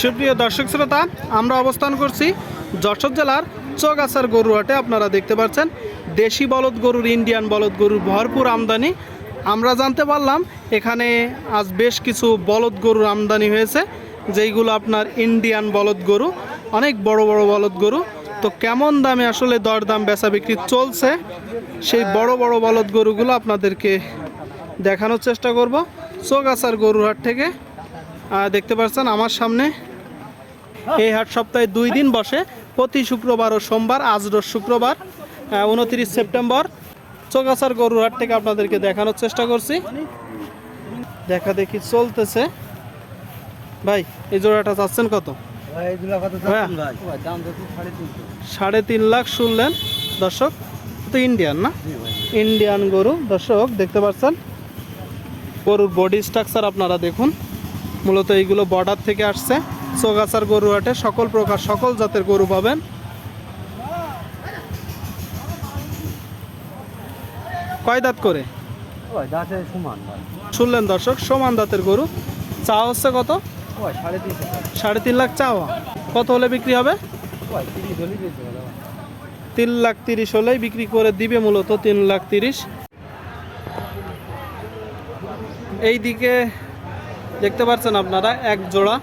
সুপ্রিয় দর্শক শ্রোতা আমরা অবস্থান করছি যশোর জেলার চৌগাছার গরুহাটে। আপনারা দেখতে পাচ্ছেন দেশি বলদ গরুর ইন্ডিয়ান বলদ গরুর ভরপুর আমদানি। আমরা জানতে পারলাম এখানে আজ বেশ কিছু বলদ গরুর আমদানি হয়েছে যেইগুলো আপনার ইন্ডিয়ান বলদ গরু অনেক বড় বড় বলদ গরু। তো কেমন দামে আসলে দরদাম বেচা বিক্রি চলছে? সেই বড় বড় বলদ গরুগুলো আপনাদেরকে দেখানোর চেষ্টা করব চৌগাছার গরুহাট থেকে। আহ, দেখতে পাচ্ছেন আমার সামনে। এই হাট সপ্তাহে দুই দিন বসে। প্রতি শুক্রবার ও সোমবার আজ রোজ শুক্রবার উনত্রিশ সেপ্টেম্বর। চোকাচার গরুর হাট থেকে আপনাদেরকে দেখানোর চেষ্টা করছি। দেখা দেখি চলতেছে। ভাই এই জোড়াটা চাচ্ছেন কত? ভাইয়া? সাড়ে তিন লাখ। শুনলেন। দর্শক তো ইন্ডিয়ান না? ইন্ডিয়ান গরু। দর্শক দেখতে পাচ্ছেন। গরুর বডি স্ট্রাকচার আপনারা দেখুন। মূলত এইগুলো বর্ডার থেকে আসছে। চৌগাছার গরু হাটে সকল প্রকার সকল জাতের গরু পাবেন। কয় দাঁত করে? শুনলেন দর্শক সমান দাঁতের গরু। চা হচ্ছে কত? সাড়ে তিন লাখ চাওয়া। কত হলে বিক্রি হবে? তিন লাখ তিরিশ হলেই বিক্রি করে দিবে মূলত তিন লাখ তিরিশ। এই দিকে দেখতে পাচ্ছেন আপনারা এক জোড়া।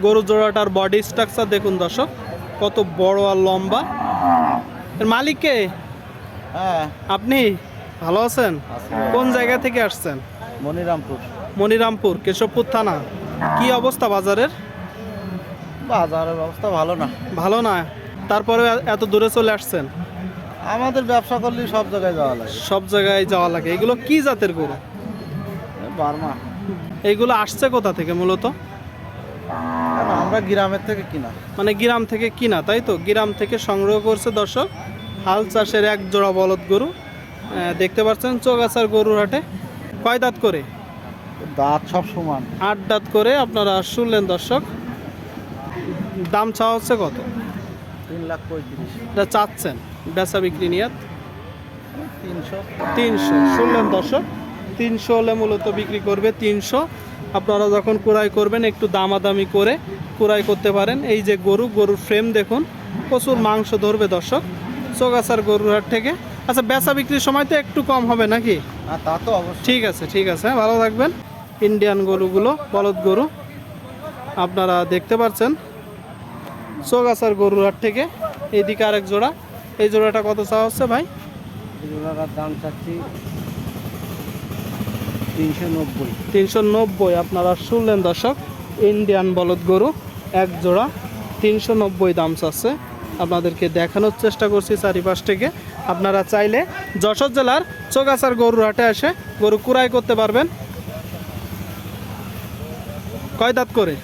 গরু জোড়াটার বডি স্ট্রাকচার দেখুন দর্শক কত বড় আর লম্বা। এর মালিক কে? হ্যাঁ। আপনি? ভালো আছেন? কোন জায়গা থেকে আসছেন? মনিরামপুর। মনিরামপুর কেশবপুর থানা। কি অবস্থা বাজারের? বাজারের অবস্থা ভালো না। ভালো না? তারপরে এত দূরে চলে আসছেন? আমাদের ব্যবসা করলে সব জায়গায় যাওয়া লাগে। সব জায়গায় যাওয়া লাগে। এগুলো কি জাতের গরু? বার্মা। এইগুলো আসছে কোথা থেকে মূলত? আমরা গ্রামের থেকে কিনা? মানে গ্রাম থেকে কিনা তাই তো? গ্রাম থেকে সংগ্রহ করছে দর্শক হাল চাষের এক জোড়া বলদ গরু। দেখতে পাচ্ছেন চৌগাছার গরুর হাটে। কয় দাঁত করে? দাঁত সব সমান। আট দাঁত করে আপনারা শুনলেন দর্শক। দাম চাওয়া হচ্ছে কত? তিন লাখ পঁয়ত্রিশ। এটা চাচ্ছেন বেচা বিক্রি নিয়ে। তিনশো। তিনশো শুনলেন দর্শক। তিনশো হলে মূলত বিক্রি করবে তিনশো। আপনারা যখন কুড়াই করবেন একটু দামাদামি করে কুড়াই করতে পারেন। এই যে গরু গরুর ফ্রেম দেখুন প্রচুর মাংস ধরবে দর্শক। চৌগাছার গরুর হাট থেকে। আচ্ছা বেচা বিক্রির সময় তো একটু কম হবে নাকি? আর তা তো অবশ্যই। ঠিক আছে ঠিক আছে হ্যাঁ, ভালো থাকবেন। ইন্ডিয়ান গরুগুলো বলদ গরু আপনারা দেখতে পাচ্ছেন চৌগাছার গরুর হাট থেকে। এইদিকে আরেক জোড়া। এই জোড়াটা কত চাওয়া হচ্ছে ভাই? এগুলোর দাম চাচ্ছি তিনশো নব্বই। তিনশো নব্বই আপনারা শুনলেন দর্শক ইন্ডিয়ান বলদ গরু এক জোড়া তিনশো নব্বই দাম চাচ্ছে। আপনাদেরকে দেখানোর চেষ্টা করছি চারিপাশ থেকে। আপনারা চাইলে যশোর জেলার চোগাছার গরুর হাটে এসে গরু কুড়াই করতে পারবেন। কয় দাঁত করে?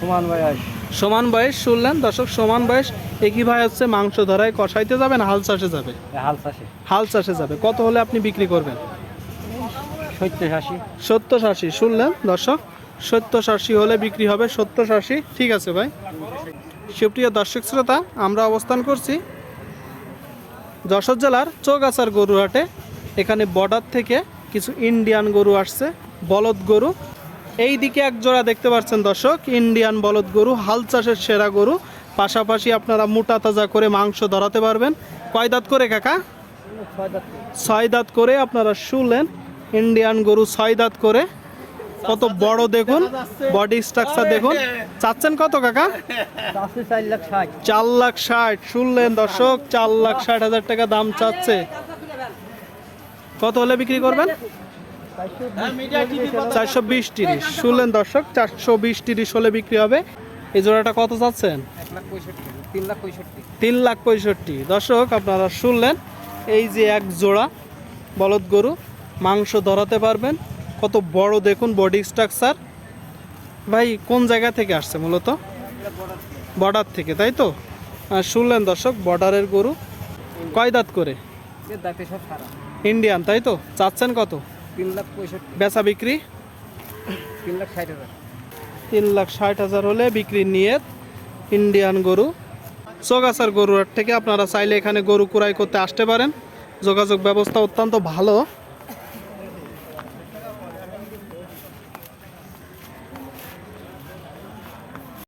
সমান আস সমান বয়স শুনলেন দর্শক সমান বয়স। একই ভাই হচ্ছে মাংস ধরায় কষাইতে যাবেন হাল চাষে যাবে? হাল চাষে। হাল চাষে যাবে। কত হলে আপনি বিক্রি করবেন? সত্তর আশি শুনলেন দর্শক? সত্তর আশি হলে বিক্রি হবে সত্তর আশি ঠিক আছে ভাই। সুপ্রিয় দর্শক শ্রোতা আমরা অবস্থান করছি যশোর জেলার চৌগাছার গরুহাটে এখানে বর্ডার থেকে কিছু ইন্ডিয়ান গরু আসছে বলদ গরু। এই দিকে এক জোড়া দেখতে পাচ্ছেন দর্শক ইন্ডিয়ান বলদ গরু হাল চাষের সেরা গরু। পাশাপাশি আপনারা মোটা তাজা করে মাংস ধরাতে পারবেন। কয় দাঁত করে কাকা? ছয় দাঁত করে আপনারা শুনলেন ইন্ডিয়ান গরু ছয় দাঁত করে। কত বড় দেখুন বডি স্ট্রাকচার দেখুন। চাচ্ছেন কত কাকা? চার লাখ ষাট। শুনলেন দর্শক, চার লাখ ষাট হাজার টাকা দাম চাচ্ছে। কত হলে বিক্রি করবেন? চারশো বিশ তিরিশ। শুনলেন দর্শক, চারশো বিশ তিরিশ হলে বিক্রি হবে। এই জোড়াটা কত চাচ্ছেন? তিন লাখ পঁয়ষট্টি। দর্শক, আপনারা শুনলেন, এই যে এক জোড়া বলদ গরু। মাংস ধরাতে পারবেন। কত বড় দেখুন বডি স্ট্রাকচার ভাই কোন জায়গা থেকে আসছে মূলত? বর্ডার থেকে তাই তো? শুনলেন দর্শক বর্ডারের গরু। কয় দাঁত করে? ইন্ডিয়ান তাই তো? চাচ্ছেন কত? তিন লাখ পঁয়ষট্টি। বেচা বিক্রি? তিন লাখ ষাট হাজার। তিন লাখ ষাট হাজার হলে বিক্রি নিয়ে ইন্ডিয়ান গরু। চৌগাছার গরুর থেকে আপনারা চাইলে এখানে গরু কুড়াই করতে আসতে পারেন। যোগাযোগ ব্যবস্থা অত্যন্ত ভালো।